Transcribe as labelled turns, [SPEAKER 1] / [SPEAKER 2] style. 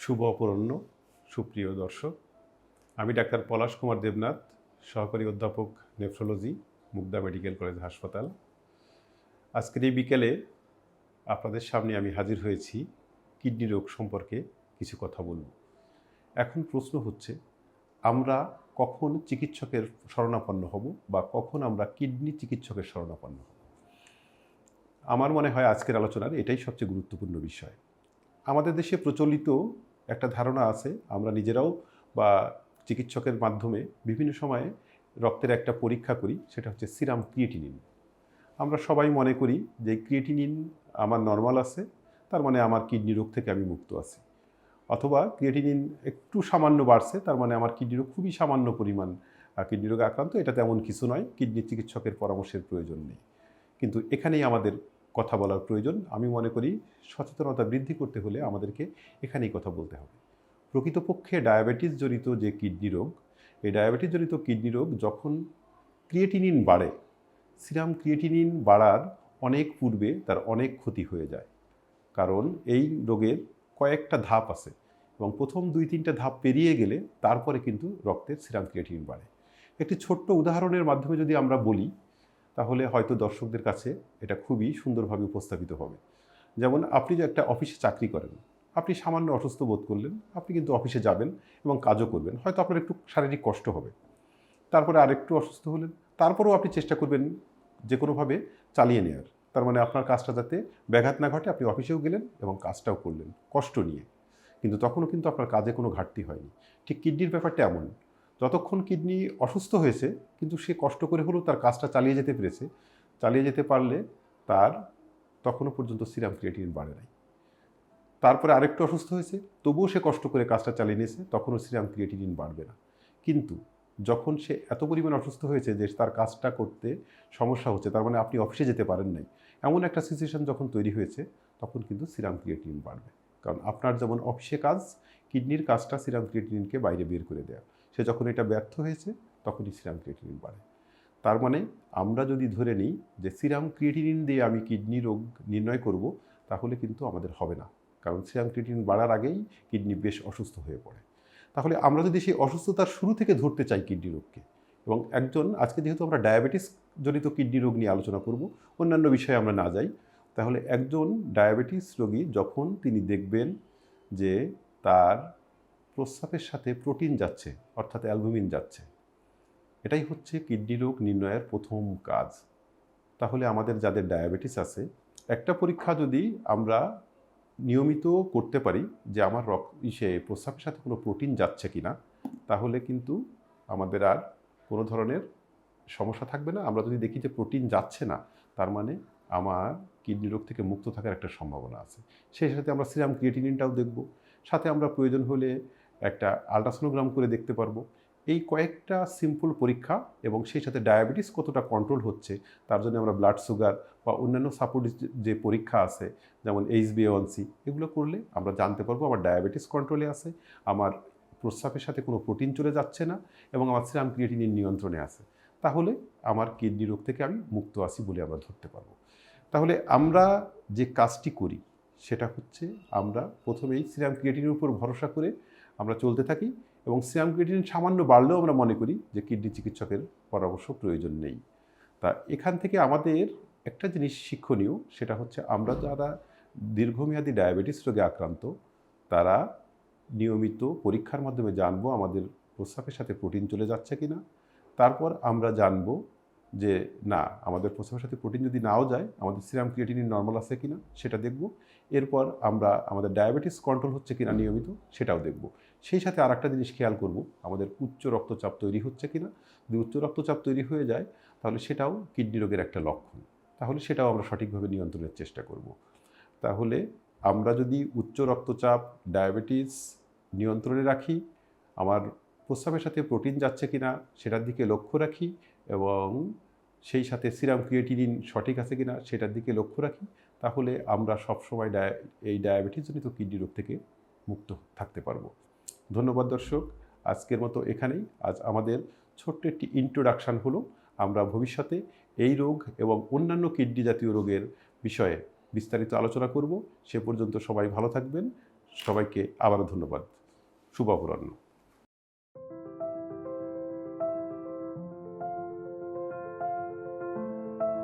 [SPEAKER 1] শুভ অপরাহ্ন সুপ্রিয় দর্শক, আমি ডাক্তার পলাশ কুমার দেবনাথ, সহকারী অধ্যাপক নেফ্রোলজি, মুগদা মেডিকেল কলেজ হাসপাতাল। আজকের এই বিকেলে আপনাদের সামনে আমি হাজির হয়েছি কিডনি রোগ সম্পর্কে কিছু কথা বলব। এখন প্রশ্ন হচ্ছে, আমরা কখন চিকিৎসকের শরণাপন্ন হব বা কখন আমরা কিডনি চিকিৎসকের শরণাপন্ন হব? আমার মনে হয় আজকের আলোচনার এটাই সবচেয়ে গুরুত্বপূর্ণ বিষয়। আমাদের দেশে প্রচলিত একটা ধারণা আছে, আমরা নিজেরাও বা চিকিৎসকের মাধ্যমে বিভিন্ন সময়ে রক্তের একটা পরীক্ষা করি, সেটা হচ্ছে সিরাম ক্রিয়েটিনিন। আমরা সবাই মনে করি যে ক্রিয়েটিনিন আমার নর্মাল আছে, তার মানে আমার কিডনি রোগ থেকে আমি মুক্ত আছি। অথবা ক্রিয়েটিনিন একটু সামান্য বাড়ছে, তার মানে আমার কিডনি রোগ খুবই সামান্য পরিমাণ কিডনি রোগে আক্রান্ত। এটা তেমন কিছু নয়, কিডনি চিকিৎসকের পরামর্শের প্রয়োজন নেই। কিন্তু এখানেই আমাদের কথা বলার প্রয়োজন। আমি মনে করি সচেতনতা বৃদ্ধি করতে হলে আমাদেরকে এখানেই কথা বলতে হবে। প্রকৃতপক্ষে ডায়াবেটিস জনিত যে কিডনি রোগ, এই ডায়াবেটিস জনিত কিডনি রোগ যখন ক্রিয়েটিনিন বাড়ে, সিরাম ক্রিয়েটিনিন বাড়ার অনেক পূর্বে তার অনেক ক্ষতি হয়ে যায়। কারণ এই রোগের কয়েকটা ধাপ আছে এবং প্রথম দুই তিনটা ধাপ পেরিয়ে গেলে তারপরে কিন্তু রক্তের সিরাম ক্রিয়েটিনিন বাড়ে। একটি ছোট্ট উদাহরণের মাধ্যমে যদি আমরা বলি তাহলে হয়তো দর্শকদের কাছে এটা খুবই সুন্দরভাবে উপস্থাপিত হবে। যেমন আপনি যে একটা অফিসে চাকরি করেন, আপনি সামান্য অসুস্থ বোধ করলেন, আপনি কিন্তু অফিসে যাবেন এবং কাজও করবেন, হয়তো আপনার একটু শারীরিক কষ্ট হবে। তারপরে আরেকটু অসুস্থ হলেন, তারপরেও আপনি চেষ্টা করবেন যে কোনোভাবে চালিয়ে নেওয়ার তার মানে আপনার কাজটা যাতে ব্যাঘাত না ঘটে, আপনি অফিসেও গেলেন এবং কাজটাও করলেন, কষ্ট নিয়ে। কিন্তু তখনও কিন্তু আপনার কাজে কোনো ঘাটতি হয়নি। ঠিক কিডনির ব্যাপারটা এমন যতক্ষণ কিডনি অসুস্থ হয়েছে, কিন্তু সে কষ্ট করে হলেও তার কাজটা চালিয়ে যেতে পেরেছে, চালিয়ে যেতে পারলে তার তখনও পর্যন্ত সিরাম ক্রিয়েটিন বাড়ে নাই। তারপরে আরেকটু অসুস্থ হয়েছে, তবুও সে কষ্ট করে কাজটা চালিয়ে নিয়েছে, তখনও সিরাম ক্রিয়েটিনিন বাড়বে না। কিন্তু যখন সে এত পরিমাণ অসুস্থ হয়েছে যে তার কাজটা করতে সমস্যা হচ্ছে, তার মানে আপনি অফিসে যেতে পারেন নাই, এমন একটা সিচুয়েশন যখন তৈরি হয়েছে, তখন কিন্তু সিরাম ক্রিয়েটিনিন বাড়বে। কারণ আপনার যেমন অফিসে কাজ, কিডনির কাজটা সিরাম ক্রিয়েটিনিনকে বাইরে বের করে দেওয়া সে যখন এটা ব্যর্থ হয়েছে তখনই সিরাম ক্রিয়েটিনিন বাড়ে। তার মানে আমরা যদি ধরে নিই যে সিরাম ক্রিয়েটিনিন দিয়ে আমি কিডনি রোগ নির্ণয় করব, তাহলে কিন্তু আমাদের হবে না। কারণ সিরাম ক্রিয়েটিনিন বাড়ার আগেই কিডনি বেশ অসুস্থ হয়ে পড়ে। তাহলে আমরা যদি সেই অসুস্থতার শুরু থেকে ধরতে চাই কিডনি রোগকে, এবং একজন, আজকে যেহেতু আমরা ডায়াবেটিস জনিত কিডনি রোগ নিয়ে আলোচনা করব, অন্যান্য বিষয়ে আমরা না যাই, তাহলে একজন ডায়াবেটিস রোগী যখন তিনি দেখবেন যে তার প্রস্রাবের সাথে প্রোটিন যাচ্ছে, অর্থাৎ অ্যালবুমিন যাচ্ছে। এটাই হচ্ছে কিডনি রোগ নির্ণয়ের প্রথম কাজ। তাহলে আমাদের যাদের ডায়াবেটিস আছে, একটা পরীক্ষা যদি আমরা নিয়মিত করতে পারি যে আমার রক্ত ইসে প্রস্রাবের সাথে কোনো প্রোটিন যাচ্ছে কি না তাহলে কিন্তু আমাদের আর কোনো ধরনের সমস্যা থাকবে না। আমরা যদি দেখি যে প্রোটিন যাচ্ছে না, তার মানে আমার কিডনি রোগ থেকে মুক্ত থাকার একটা সম্ভাবনা আছে। সেই সাথে আমরা সিরাম ক্রিয়েটিনিনটাও দেখব। সাথে আমরা প্রয়োজন হলে একটা আলট্রাসোনোগ্রাম করে দেখতে পারব। এই কয়েকটা সিম্পল পরীক্ষা এবং সেই সাথে ডায়াবেটিস কতটা কন্ট্রোল হচ্ছে, তার জন্য আমরা ব্লাড সুগার বা অন্যান্য সাপোর্ট যে পরীক্ষা আছে, যেমন এইচ বিওয়ানসি এগুলো করলে আমরা জানতে পারব আমার ডায়াবেটিস কন্ট্রোলে আছে, আমার প্রস্রাবের সাথে কোনো প্রোটিন চলে যাচ্ছে না এবং আমার সিরাম ক্রিয়েটিনের নিয়ন্ত্রণে আছে। তাহলে আমার কিডনি রোগ থেকে আমি মুক্ত আছি বলে আমরা ধরতে পারব। তাহলে আমরা যে কাজটি করি, সেটা হচ্ছে আমরা প্রথমেই সিরাম ক্রিয়েটিনের উপর ভরসা করে আমরা চলতে থাকি এবং সিরাম ক্রিয়েটিন সামান্য বাড়লেও আমরা মনে করি যে কিডনি চিকিৎসকের পরামর্শ প্রয়োজন নেই। তা এখান থেকে আমাদের একটা জিনিস শিক্ষণীয়, সেটা হচ্ছে আমরা যারা দীর্ঘমেয়াদী ডায়াবেটিস রোগে আক্রান্ত, তারা নিয়মিত পরীক্ষার মাধ্যমে জানব আমাদের প্রস্রাবের সাথে প্রোটিন চলে যাচ্ছে কি না তারপর আমরা জানব যে না, আমাদের প্রস্রাবের সাথে প্রোটিন যদি নাও যায়, আমাদের সিরাম ক্রিয়েটিনিন নর্মাল আছে কি না সেটা দেখব। এরপর আমরা আমাদের ডায়াবেটিস কন্ট্রোল হচ্ছে কি না নিয়মিত, সেটাও দেখব। সেই সাথে আর একটা জিনিস খেয়াল করব, আমাদের উচ্চ রক্তচাপ তৈরি হচ্ছে কিনা যদি উচ্চ রক্তচাপ তৈরি হয়ে যায়, তাহলে সেটাও কিডনি রোগের একটা লক্ষণ। তাহলে সেটাও আমরা সঠিকভাবে নিয়ন্ত্রণের চেষ্টা করব। তাহলে আমরা যদি উচ্চ রক্তচাপ, ডায়াবেটিস নিয়ন্ত্রণে রাখি, আমার প্রস্রাবের সাথে প্রোটিন যাচ্ছে কিনা সেটার দিকে লক্ষ্য রাখি এবং সেই সাথে সিরাম ক্রিয়েটিনিন সঠিক আছে কিনা সেটার দিকে লক্ষ্য রাখি, তাহলে আমরা সবসময় ডায়া, এই ডায়াবেটিসজনিত কিডনি রোগ থেকে মুক্ত থাকতে পারব। ধন্যবাদ দর্শক। আজকের মতো এখানেই। আজ আমাদের ছোট্ট একটি ইন্ট্রোডাকশান হলো। আমরা ভবিষ্যতে এই রোগ এবং অন্যান্য কিডনি জাতীয় রোগের বিষয়ে বিস্তারিত আলোচনা করব। সে পর্যন্ত সবাই ভালো থাকবেন। সবাইকে আবারও ধন্যবাদ। শুভ অপরাহ্ন